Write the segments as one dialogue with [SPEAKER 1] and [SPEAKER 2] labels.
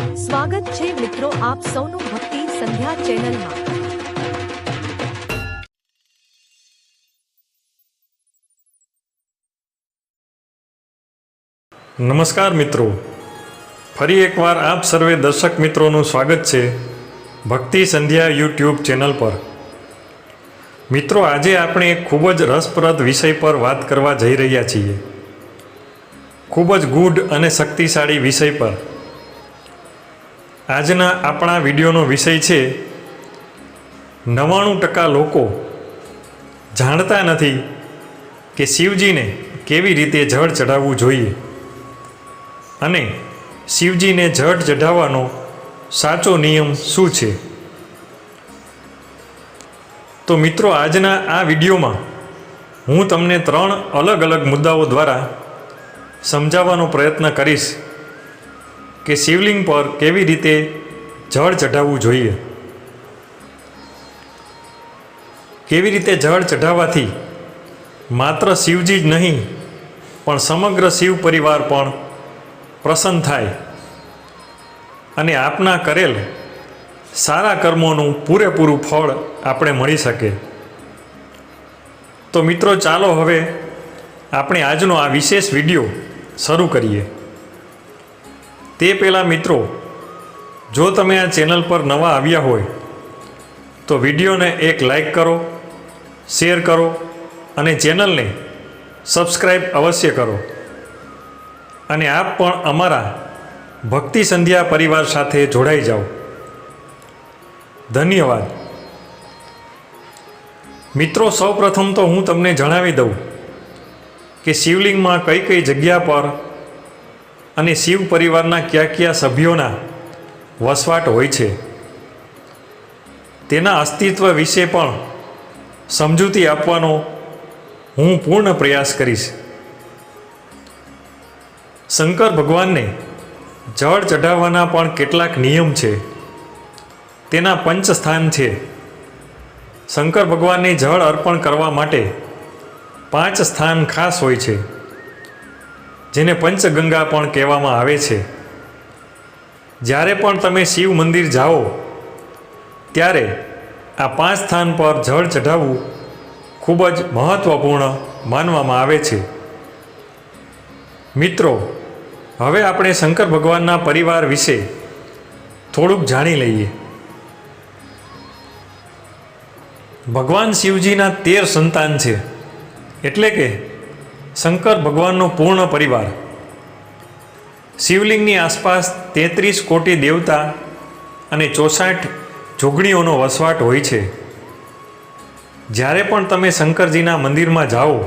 [SPEAKER 1] સ્વાગત છે મિત્રો આપ સૌનું ભક્તિ સંધ્યા ચેનલમાં.
[SPEAKER 2] નમસ્કાર મિત્રો. ફરી એકવાર આપ સર્વે દર્શક મિત્રોનું સ્વાગત છે ભક્તિ સંધ્યા યુટ્યુબ ચેનલ પર. મિત્રો, આજે આપણે એક ખૂબ જ રસપ્રદ વિષય પર વાત કરવા જઈ રહ્યા છીએ. ખૂબ જ ગૂઢ અને શક્તિશાળી વિષય પર. આજના આપણા વિડીયોનો વિષય છે, નવ્વાણું ટકા લોકો જાણતા નથી કે શિવજીને કેવી રીતે જળ ચઢાવવું જોઈએ. અને શિવજીને જળ ચઢાવવાનો સાચો નિયમ શું છે? તો મિત્રો, આજના આ વિડીયોમાં હું તમને ત્રણ અલગ અલગ મુદ્દાઓ દ્વારા સમજાવવાનો પ્રયત્ન કરીશ. કે શિવલિંગ પર કેવી રીતે જળ ચઢાવવું જોઈએ? કેવી રીતે જળ ચઢાવવાથી માત્ર શિવજી જ નહીં, પણ સમગ્ર શિવ પરિવાર પણ પ્રસન્ન થાય અને આપના કરેલ સારા કર્મોનું પૂરેપૂરું ફળ આપણે મળી શકે. તો મિત્રો, ચાલો હવે આપણે આજનો આ વિશેષ વીડિયો શરૂ કરીએ. તે પહેલાં મિત્રો, જો તમે આ ચેનલ પર નવા આવ્યા હોય, તો વિડીયોને એક લાઈક કરો, શેર કરો અને ચેનલને સબસ્ક્રાઈબ અવશ્ય કરો. અને આપ પણ અમારા ભક્તિ સંધ્યા પરિવાર સાથે જોડાઈ જાઓ. ધન્યવાદ. મિત્રો, સૌપ્રથમ તો હું તમને જણાવી દઉં કે શિવલિંગમાં કઈ કઈ જગ્યા પર અને શિવ પરિવારના કયા કયા સભ્યોના વસવાટ હોય છે. તેના અસ્તિત્વ વિશે પણ સમજૂતી આપવાનો હું પૂર્ણ પ્રયાસ કરીશ. શંકર ભગવાનને જળ ચઢાવવાના પણ કેટલાક નિયમ છે. તેના પંચ સ્થાન છે. શંકર ભગવાનને જળ અર્પણ કરવા માટે પાંચ સ્થાન ખાસ હોય છે. જેને પંચગંગા પણ કહેવામાં આવે છે. જ્યારે પણ તમે શિવ મંદિર જાઓ, ત્યારે આ પાંચ સ્થાન પર જળ ચઢાવવું ખૂબ જ મહત્ત્વપૂર્ણ માનવામાં આવે છે. મિત્રો, હવે આપણે શંકર ભગવાનના પરિવાર વિશે થોડુંક જાણી લઈએ. ભગવાન શિવજીના તેર સંતાન છે. એટલે કે શંકર ભગવાનનો પૂર્ણ પરિવાર. શિવલિંગની આસપાસ તેત્રીસ કોટી દેવતા અને ચોસાઠ જોગણીઓનો વસવાટ હોય છે. જ્યારે પણ તમે શંકરજીના મંદિરમાં જાઓ,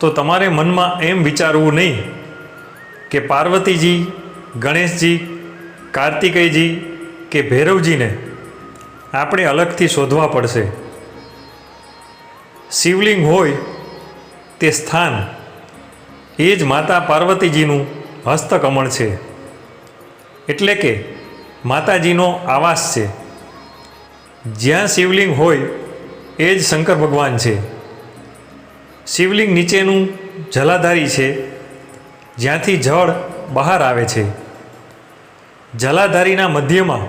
[SPEAKER 2] તો તમારે મનમાં એમ વિચારવું નહીં કે પાર્વતીજી, ગણેશજી, કાર્તિકેયજી કે ભૈરવજીને આપણે અલગથી શોધવા પડશે. શિવલિંગ હોય તે સ્થાન, એ જ માતા પાર્વતીજીનું હસ્તકમળ છે. એટલે કે માતાજીનો આવાસ છે. જ્યાં શિવલિંગ હોય, એ જ શંકર ભગવાન છે. શિવલિંગ નીચેનું જલાધારી છે, જ્યાંથી જળ બહાર આવે છે. જલાધારીના મધ્યમાં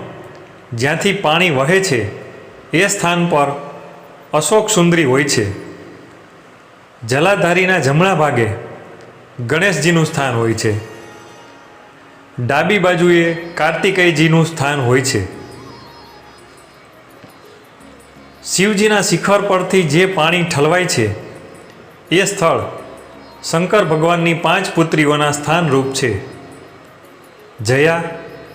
[SPEAKER 2] જ્યાંથી પાણી વહે છે, એ સ્થાન પર અશોક સુંદરી હોય છે. જલાધારીના જમણા ભાગે ગણેશજીનું સ્થાન હોય છે. ડાબી બાજુએ કાર્તિકેયજીનું સ્થાન હોય છે. શિવજીના શિખર પરથી જે પાણી ઠલવાય છે, એ સ્થળ શંકર ભગવાનની પાંચ પુત્રીઓના સ્થાનરૂપ છે. જયા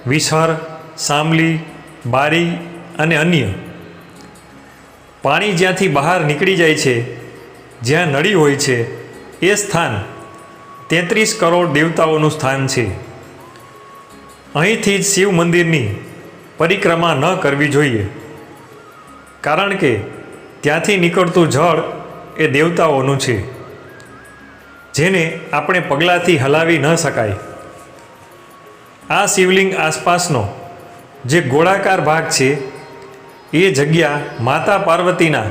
[SPEAKER 2] વિસર સામલી બારી અને અન્ય. પાણી જ્યાંથી બહાર નીકળી જાય છે જ્યાં નળી હોય છે, એ સ્થાન તેત્રીસ કરોડ દેવતાઓનું સ્થાન છે. અહીંથી જ શિવ મંદિરની પરિક્રમા ન કરવી જોઈએ. કારણ કે ત્યાંથી નીકળતું જળ એ દેવતાઓનું છે. જેને આપણે પગલાંથી હલાવી ન શકાય. આ શિવલિંગ આસપાસનો જે ગોળાકાર ભાગ છે, એ જગ્યા માતા પાર્વતીના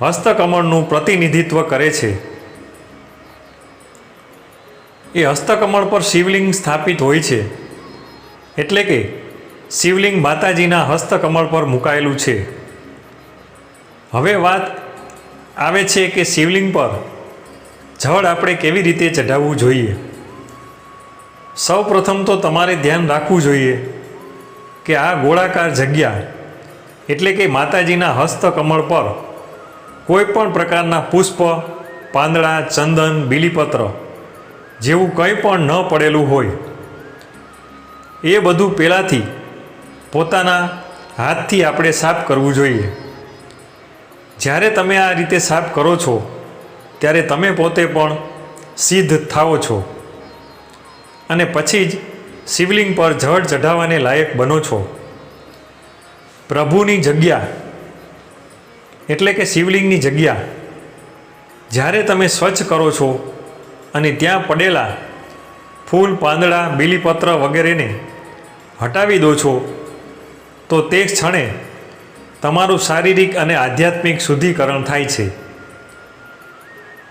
[SPEAKER 2] હસ્તકમળનું પ્રતિનિધિત્વ કરે છે. એ હસ્તકમળ પર શિવલિંગ સ્થાપિત હોય છે. એટલે કે શિવલિંગ માતાજીના હસ્તકમળ પર મુકાયેલું છે. હવે વાત આવે છે કે શિવલિંગ પર જળ આપણે કેવી રીતે ચઢાવવું જોઈએ? સૌ પ્રથમ તો તમારે ધ્યાન રાખવું જોઈએ કે આ ગોળાકાર જગ્યા એટલે કે માતાજીના હસ્તકમળ પર કોઈ પણ પ્રકારના પુષ્પ, પાંદડા, ચંદન, બીલીપત્ર જેવું કંઈ પણ ન પડેલું હોય, એ બધું પહેલાંથી પોતાના હાથથી આપણે સાફ કરવું જોઈએ. જ્યારે તમે આ રીતે સાફ કરો છો, ત્યારે તમે પોતે પણ સિદ્ધ થાઓ છો અને પછી જ શિવલિંગ પર જળ ચઢાવવાને લાયક બનો છો. પ્રભુની જગ્યા એટલે કે શિવલિંગની જગ્યા. જ્યારે તમે સ્વચ્છ કરો છો અને ત્યાં પડેલા ફૂલ, પાંદડા, બીલીપત્ર વગેરેને હટાવી દો છો, તો તે ક્ષણે તમારું શારીરિક અને આધ્યાત્મિક શુદ્ધિકરણ થાય છે.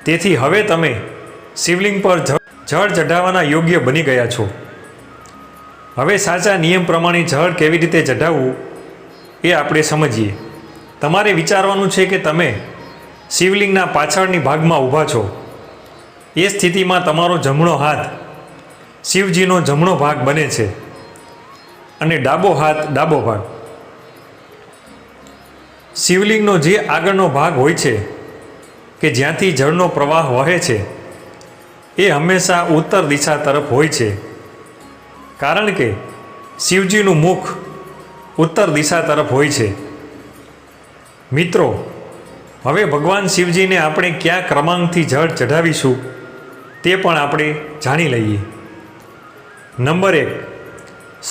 [SPEAKER 2] તેથી હવે તમે શિવલિંગ પર જળ ચઢાવવાના યોગ્ય બની ગયા છો. હવે સાચા નિયમ પ્રમાણે જળ કેવી રીતે ચઢાવવું એ આપણે સમજીએ. તમારે વિચારવાનું છે કે તમે શિવલિંગના પાછળની ભાગમાં ઊભા છો. એ સ્થિતિમાં તમારો જમણો હાથ શિવજીનો જમણો ભાગ બને છે અને ડાબો હાથ ડાબો ભાગ. શિવલિંગનો જે આગળનો ભાગ હોય છે કે જ્યાંથી જળનો પ્રવાહ વહે છે, એ હંમેશા ઉત્તર દિશા તરફ હોય છે. કારણ કે શિવજીનું મુખ ઉત્તર દિશા તરફ હોય છે. મિત્રો, હવે ભગવાન શિવજીને આપણે કયા ક્રમાંકથી જળ ચઢાવીશું તે પણ આપણે જાણી લઈએ. નંબર એક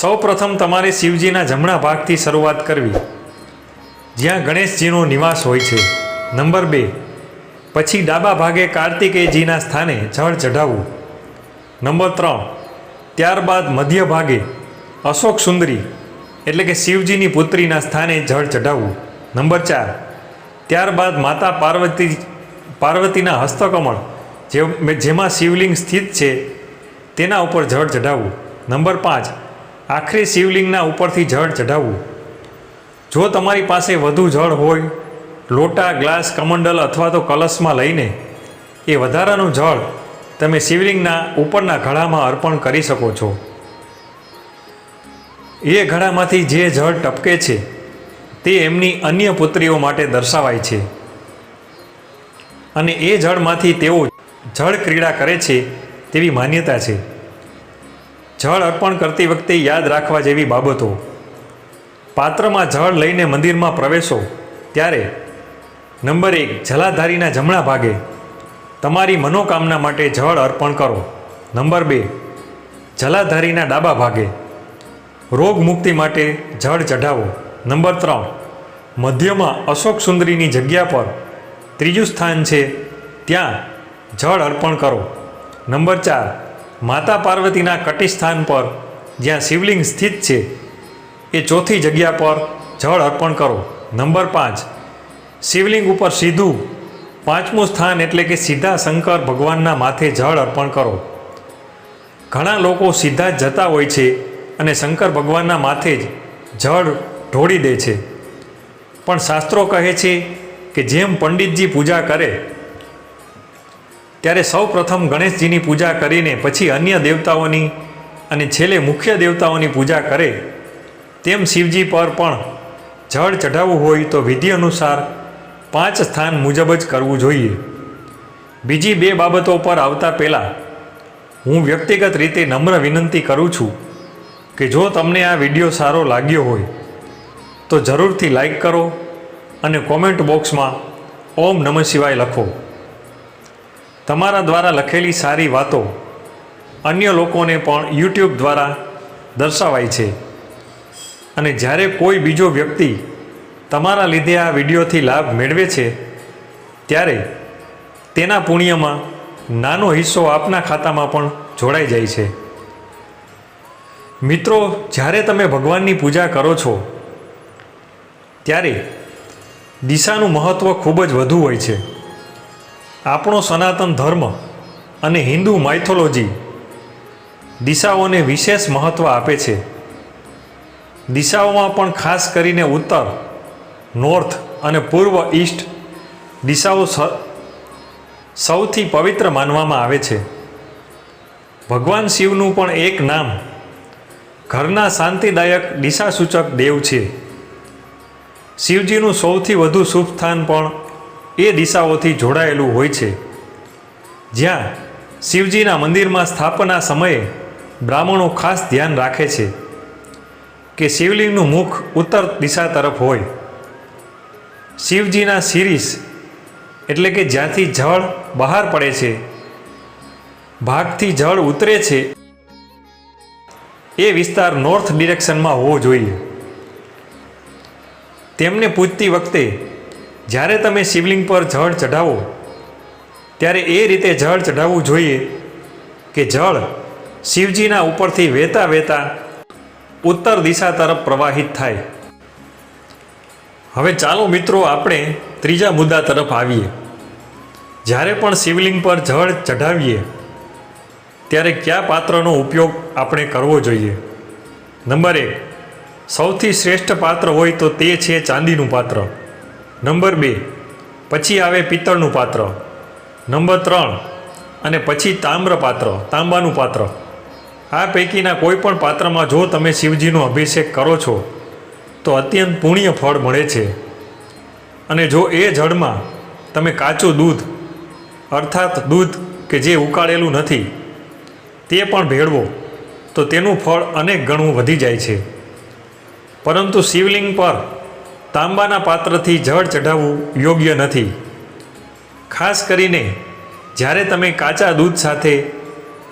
[SPEAKER 2] સૌ પ્રથમ તમારે શિવજીના જમણા ભાગથી શરૂઆત કરવી, જ્યાં ગણેશજીનો નિવાસ હોય છે. નંબર બે, પછી ડાબા ભાગે કાર્તિકેયજીના સ્થાને જળ ચઢાવવું. નંબર ત્રણ, ત્યારબાદ મધ્ય ભાગે અશોક સુંદરી એટલે કે શિવજીની પુત્રીના સ્થાને જળ ચઢાવવું. નંબર ચાર. ત્યારબાદ માતા પાર્વતી, પાર્વતીના હસ્તકમળ, જે જેમાં શિવલિંગ સ્થિત છે, તેના ઉપર જળ ચઢાવવું. નંબર પાંચ. આખરે શિવલિંગના ઉપરથી જળ ચઢાવવું. જો તમારી પાસે વધુ જળ હોય, લોટા, ગ્લાસ, કમંડલ અથવા તો કલશમાં લઈને એ વધારાનું જળ તમે શિવલિંગના ઉપરના ઘડામાં અર્પણ કરી શકો છો. એ ઘડામાંથી જે જળ ટપકે છે તે એમની અન્ય પુત્રીઓ માટે દર્શાવાય છે. અને એ જળમાંથી તેઓ જળ ક્રીડા કરે છે તેવી માન્યતા છે. જળ અર્પણ કરતી વખતે યાદ રાખવા જેવી બાબતો. પાત્રમાં જળ લઈને મંદિરમાં પ્રવેશો, ત્યારે નંબર એક, જલાધારીના જમણા ભાગે તમારી મનોકામના માટે જળ અર્પણ કરો. નંબર બે, જલાધારીના ડાબા ભાગે રોગ મુક્તિ માટે જળ ચઢાવો. નંબર ત્રણ. મધ્યમાં અશોક સુંદરીની જગ્યા પર ત્રીજું સ્થાન છે. ત્યાં જળ અર્પણ કરો. નંબર ચાર. માતા પાર્વતીના કટી સ્થાન પર જ્યાં શિવલિંગ સ્થિત છે, એ ચોથી જગ્યા પર જળ અર્પણ કરો. નંબર પાંચ. શિવલિંગ ઉપર સીધું પાંચમું સ્થાન એટલે કે સીધા શંકર ભગવાનના માથે જળ અર્પણ કરો. ઘણા લોકો સીધા જ જતા હોય છે અને શંકર ભગવાનના માથે જ જળ ઢોળી દે છે. પણ શાસ્ત્રો કહે છે કે જેમ પંડિતજી પૂજા કરે, ત્યારે સૌ પ્રથમ ગણેશજીની પૂજા કરીને પછી અન્ય દેવતાઓની અને છેલ્લે મુખ્ય દેવતાઓની પૂજા કરે, તેમ શિવજી પર પણ જળ ચઢાવવું હોય તો વિધિ અનુસાર પાંચ સ્થાન મુજબ જ કરવું જોઈએ. બીજી બે બાબતો પર આવતા પહેલાં, હું વ્યક્તિગત રીતે નમ્ર વિનંતી કરું છું કે જો તમને આ વીડિયો સારો લાગ્યો હોય તો જરૂરથી લાઈક કરો અને કોમેન્ટ બોક્સમાં ઓમ નમઃ શિવાય લખો. તમારા દ્વારા લખેલી સારી વાતો અન્ય લોકોને પણ યુટ્યુબ દ્વારા દર્શાવાય છે. અને જ્યારે કોઈ બીજો વ્યક્તિ તમારા લીધે આ વિડીયોથી લાભ મેળવે છે, ત્યારે તેના પુણ્યમાં નાનો હિસ્સો આપના ખાતામાં પણ જોડાઈ જાય છે. મિત્રો, જ્યારે તમે ભગવાનની પૂજા કરો છો ત્યારે દિશાનું મહત્ત્વ ખૂબ જ વધુ હોય છે. આપણો સનાતન ધર્મ અને હિન્દુ માઇથોલોજી દિશાઓને વિશેષ મહત્ત્વ આપે છે. દિશાઓમાં પણ ખાસ કરીને ઉત્તર નોર્થ અને પૂર્વ ઈસ્ટ દિશાઓ સૌથી પવિત્ર માનવામાં આવે છે. ભગવાન શિવનું પણ એક નામ ઘરના શાંતિદાયક દિશાસૂચક દેવ છે. શિવજીનું સૌથી વધુ શુભ સ્થાન પણ એ દિશાઓથી જોડાયેલું હોય છે. જ્યાં શિવજીના મંદિરમાં સ્થાપના સમયે બ્રાહ્મણો ખાસ ધ્યાન રાખે છે કે શિવલિંગનું મુખ ઉત્તર દિશા તરફ હોય. શિવજીના શિરીષ એટલે કે જ્યાંથી જળ બહાર પડે છે, ભાગથી જળ ઉતરે છે, એ વિસ્તાર નોર્થ ડિરેક્શનમાં હોવો જોઈએ. તેમને પૂજતી વખતે, જ્યારે તમે શિવલિંગ પર જળ ચઢાવો, ત્યારે એ રીતે જળ ચઢાવવું જોઈએ કે જળ શિવજીના ઉપરથી વહેતા વહેતા ઉત્તર દિશા તરફ પ્રવાહિત થાય? હવે ચાલો મિત્રો આપણે ત્રીજા મુદ્દા તરફ આવીએ. જ્યારે પણ શિવલિંગ પર જળ ચઢાવીએ, ત્યારે કયા પાત્રનો ઉપયોગ આપણે કરવો જોઈએ? નંબર એક સૌથી શ્રેષ્ઠ પાત્ર હોય તો તે છે ચાંદીનું પાત્ર. નંબર બે, પછી આવે પિત્તળનું પાત્ર. નંબર ત્રણ, અને પછી તામ્ર પાત્ર, તાંબાનું પાત્ર. આ પૈકીના કોઈ પણ પાત્રમાં જો તમે શિવજીનો અભિષેક કરો છો, તો અત્યંત પુણ્ય ફળ મળે છે. અને જો એ જળમાં તમે કાચું દૂધ, અર્થાત દૂધ કે જે ઉકાળેલું નથી, તે પણ ભેળવો, તો તેનું ફળ અનેક ગણું વધી જાય છે. પરંતુ શિવલિંગ પર તાંબાના પાત્રથી જળ ચઢાવવું યોગ્ય નથી. ખાસ કરીને જ્યારે તમે કાચા દૂધ સાથે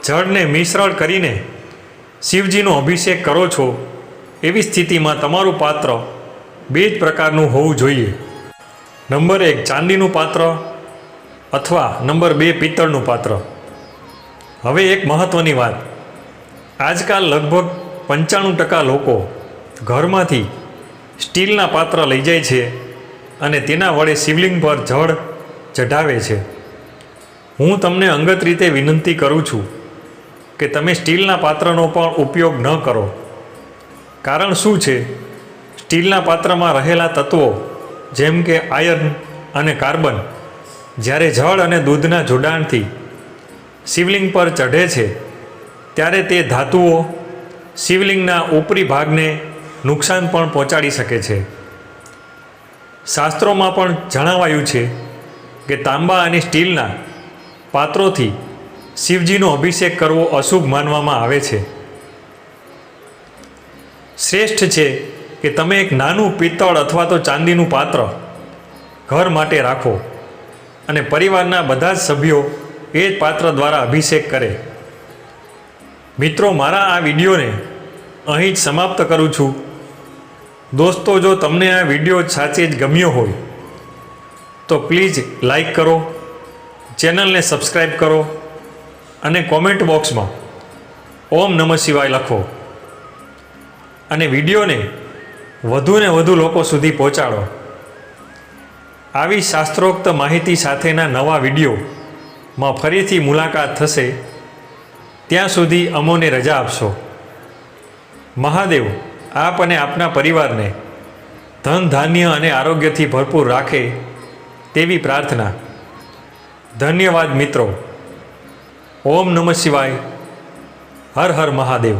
[SPEAKER 2] જળને મિશ્રણ કરીને શિવજીનો અભિષેક કરો છો, એવી સ્થિતિમાં તમારું પાત્ર બે જ પ્રકારનું હોવું જોઈએ. નંબર એક ચાંદીનું પાત્ર અથવા નંબર બે પિત્તળનું પાત્ર. હવે એક મહત્ત્વની વાત. આજકાલ લગભગ પંચાણું ટકા લોકો ઘરમાંથી સ્ટીલના પાત્ર લઈ જાય છે અને તેના વડે શિવલિંગ પર જળ ચઢાવે છે. હું તમને અંગત રીતે વિનંતી કરું છું કે તમે સ્ટીલના પાત્રનો પણ ઉપયોગ ન કરો. કારણ શું છે? સ્ટીલના પાત્રમાં રહેલા તત્વો જેમ કે આયર્ન અને કાર્બન જ્યારે જળ અને દૂધના જોડાણથી શિવલિંગ પર ચઢે છે, ત્યારે તે ધાતુઓ શિવલિંગના ઉપરી ભાગને નુકસાન પણ પહોંચાડી શકે છે. શાસ્ત્રોમાં પણ જણાવાયું છે કે તાંબા અને સ્ટીલના પાત્રોથી શિવજીનો અભિષેક કરવો અશુભ માનવામાં આવે છે. શ્રેષ્ઠ છે કે તમે એક નાનું પિત્તળ અથવા તો ચાંદીનું પાત્ર ઘર માટે રાખો અને પરિવારના બધા જ સભ્યો એ જ પાત્ર દ્વારા અભિષેક કરે. મિત્રો, મારા આ વિડીયોને અહીં જ સમાપ્ત કરું છું. દોસ્તો, જો તમને આ વીડિયો સાચે જ ગમ્યો હોય, તો પ્લીઝ લાઈક કરો, ચેનલને સબસ્ક્રાઈબ કરો અને કોમેન્ટ બોક્સમાં ઓમ નમઃ શિવાય લખો. અને વિડીયોને વધુને વધુ લોકો સુધી પહોંચાડો. આવી શાસ્ત્રોક્ત માહિતી સાથેના નવા વિડીયોમાં ફરીથી મુલાકાત થશે. ત્યાં સુધી અમોને રજા આપશો. મહાદેવ. આપ અને આપના પરિવારને ધન, ધાન્ય અને આરોગ્યથી ભરપૂર રાખે તેવી પ્રાર્થના. ધન્યવાદ મિત્રો. ઓમ નમઃ શિવાય. હર હર મહાદેવ.